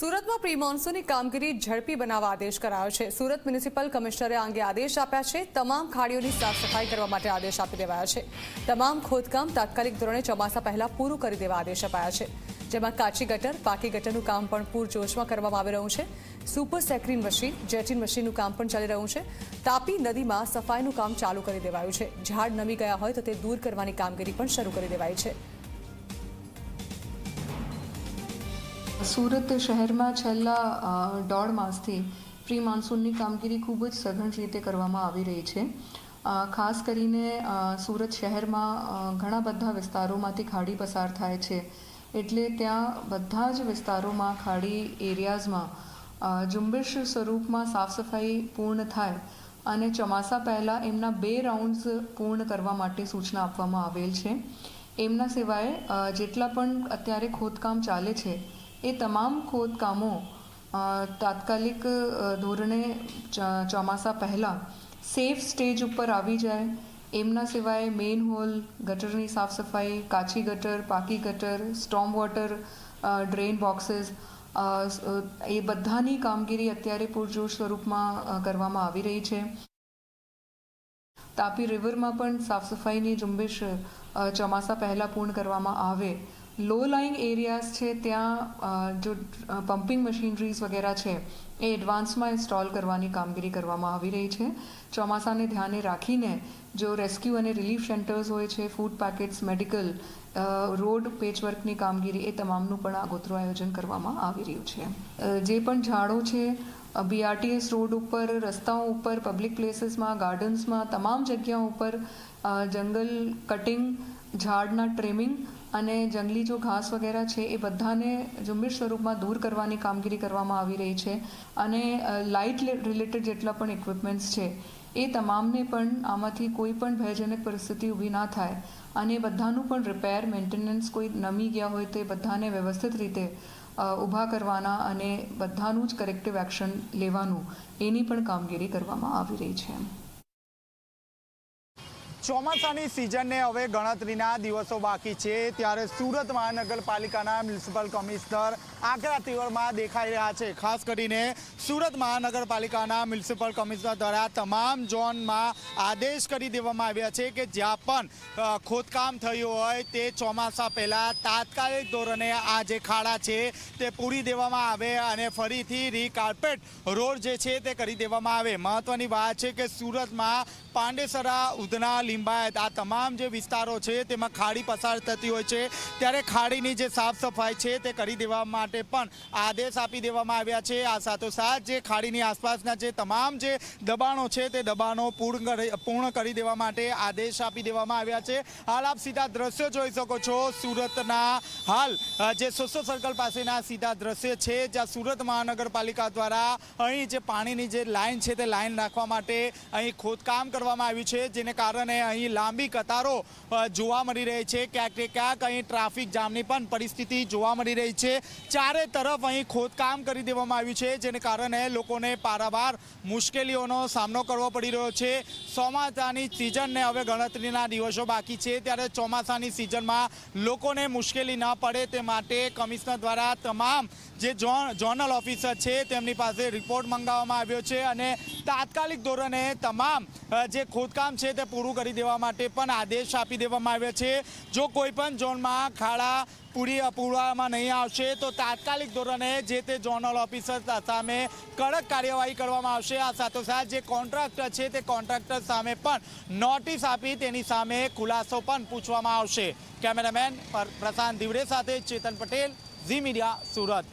સુરતમાં પ્રી મોન્સૂનની કામગીરી ઝડપી બનાવવા આદેશ કરાયો છે. સુરત મ્યુનિસિપલ કમિશનરે અંગે આદેશ આપ્યા છે. તમામ ખાડીઓની સાફ સફાઈ કરવા માટે આદેશ આપી દેવાયા છે. તમામ ખોદકામ તાત્કાલિક ધોરણે ચોમાસા પહેલા પૂરું કરી દેવા આદેશ અપાયા છે. જેમાં કાચી ગટર, પાકી ગટરનું કામ પણ પૂરજોશમાં કરવામાં આવી રહ્યું છે. સુપર સેક્રીન મશીન, જેટિન મશીનનું કામ પણ ચાલી રહ્યું છે. તાપી નદીમાં સફાઈનું કામ ચાલુ કરી દેવાયું છે. ઝાડ નમી ગયા હોય તો તે દૂર કરવાની કામગીરી પણ શરૂ કરી દેવાઈ છે. સુરત શહેરમાં છેલ્લા દોઢ માસથી પ્રી માન્સૂનની કામગીરી ખૂબ જ સઘન રીતે કરવામાં આવી રહી છે. ખાસ કરીને સુરત શહેરમાં ઘણા બધા વિસ્તારોમાંથી ખાડી પસાર થાય છે. એટલે ત્યાં બધા જ વિસ્તારોમાં ખાડી એરિયાઝમાં ઝુંબેશ સ્વરૂપમાં સાફ સફાઈ પૂર્ણ થાય અને ચોમાસા પહેલાં એમના બે રાઉન્ડ્સ પૂર્ણ કરવા માટે સૂચના આપવામાં આવેલ છે. એમના સિવાય જેટલા પણ અત્યારે ખોદકામ ચાલે છે એ તમામ ખોદકામો તાત્કાલિક ધોરણે ચોમાસા પહેલાં સેફ સ્ટેજ ઉપર આવી જાય. એમના સિવાય મેઇન હોલ, ગટરની સાફ સફાઈ, કાચી ગટર, પાકી ગટર, સ્ટોમ વોટર ડ્રેન બોક્સીસ એ બધાની કામગીરી અત્યારે પૂરજોશ સ્વરૂપમાં કરવામાં આવી રહી છે. તાપી રિવરમાં પણ સાફ સફાઈની ઝુંબેશ ચોમાસા પહેલાં પૂર્ણ કરવામાં આવે. લો લાઇંગ એરિયાઝ છે, ત્યાં જો પમ્પિંગ મશીનરીઝ વગેરે છે, એ એડવાન્સમાં ઇન્સ્ટોલ કરવાની કામગીરી કરવામાં આવી રહી છે. ચોમાસાને ધ્યાને રાખીને જો રેસ્ક્યુ અને રિલીફ સેન્ટર્સ હોય છે ફૂડ પેકેટ્સ મેડિકલ રોડ પેચવર્કની કામગીરી, એ તમામનું પણ આગોતરું આયોજન કરવામાં આવી રહ્યું છે. જે પણ ઝાડો છે બીઆરટીએસ રોડ ઉપર, રસ્તાઓ ઉપર પબ્લિક પ્લેસીસમાં ગાર્ડન્સમાં તમામ જગ્યાઓ ઉપર જંગલ કટિંગ ઝાડના ટ્રેમિંગ અને જંગલી જો ઘાસ વગેરે છે, એ બધાને ઝુંબેશ સ્વરૂપમાં દૂર કરવાની કામગીરી કરવામાં આવી રહી છે અને લાઇટ રિલેટેડ જેટલા પણ ઇક્વિપમેન્ટ્સ છે, એ તમામને પણ આમાંથી કોઈ પણ ભયજનક પરિસ્થિતિ ઊભી ના થાય અને બધાનું પણ રિપેર મેન્ટેનન્સ કોઈ નમી ગયા હોય તો બધાને વ્યવસ્થિત રીતે ઊભા કરવાના અને બધાનું જ કરેક્ટિવ એક્શન લેવાનું એની પણ કામગીરી કરવામાં આવી રહી છે. ચોમાસાની સિઝનને હવે ગણતરીના દિવસો બાકી છે. ત્યારે સુરત મહાનગરપાલિકાના મ્યુનિસિપલ કમિશનર આકરા તીવરમાં દેખાઈ રહ્યા છે. ખાસ કરીને સુરત મહાનગરપાલિકાના મ્યુનિસિપલ કમિશનર દ્વારા તમામ ઝોનમાં આદેશ કરી દેવામાં આવ્યા છે કે જ્યાં પણ ખોદકામ થયું હોય તે ચોમાસા પહેલાં તાત્કાલિક ધોરણે આ જે ખાડા છે તે પૂરી દેવામાં આવે અને ફરીથી રીકાર્પેટ રોડ જે છે તે કરી દેવામાં આવે. મહત્વની વાત છે કે સુરતમાં પાંડેસરા, ઉધના લિંબાયત આ તમામ જે વિસ્તારો છે, તેમાં ખાડી પસાર થતી હોય છે. ત્યારે ખાડીની જે સાફ સફાઈ છે, તે કરી દેવા માટે પણ આદેશ આપી દેવામાં આવ્યા છે. આ સાથોસાથ જે ખાડીની આસપાસના જે તમામ જે દબાણો છે, તે દબાણો પૂર્ણ પૂર્ણ કરી દેવા માટે આદેશ આપી દેવામાં આવ્યા છે. હાલ આપ સીધા દ્રશ્યો જોઈ શકો છો. સુરતના હાલ જે સોસો સર્કલ પાસેના સીધા દ્રશ્ય છે, જ્યાં સુરત મહાનગરપાલિકા દ્વારા અહીં જે પાણીની જે લાઇન છે, તે લાઇન રાખવા માટે અહીં ખોદકામ કરવામાં આવ્યું છે, જેને કારણે અહીં લાંબી કતારો જોવા મળી રહી છે. ક્યાંક ક્યાંક અહીં ટ્રાફિક જામની પણ પરિસ્થિતિ જોવા મળી રહી છે. ચારે તરફ અહીં ખોદકામ કરી દેવામાં આવ્યું છે, જેને કારણે લોકોને પારાવાર મુશ્કેલીઓનો સામનો કરવો પડી રહ્યો છે. ચોમાસાની સિઝનને હવે ગણતરીના દિવસો બાકી છે, ત્યારે ચોમાસાની સિઝનમાં લોકોને મુશ્કેલી ન પડે તે માટે કમિશનર દ્વારા તમામ જે ઝોન, ઝોનલ ઓફિસર છે, તેમની પાસે રિપોર્ટ મંગાવવામાં આવ્યો છે અને તાત્કાલિક ધોરણે તમામ જે ખોદકામ છે તે પૂરું કરી દેવા માટે પણ આદેશ આપી દેવામાં આવ્યો છે. જો કોઈ પણ ઝોનમાં ખાડા પૂરી પૂરવામાં નહીં આવશે. તો તાત્કાલિક ધોરણે જે તે ઝોનલ ઓફિસર સામે કડક કાર્યવાહી કરવામાં આવશે. આ સાથોસાથ જે કોન્ટ્રાક્ટર છે તે કોન્ટ્રાક્ટર સામે પણ નોટિસ આપી તેની સામે ખુલાસો પણ પૂછવામાં આવશે. કેમેરામેન પર- પ્રશાંત દિવડે સાથે ચેતન પટેલ, ઝી મીડિયા, સુરત.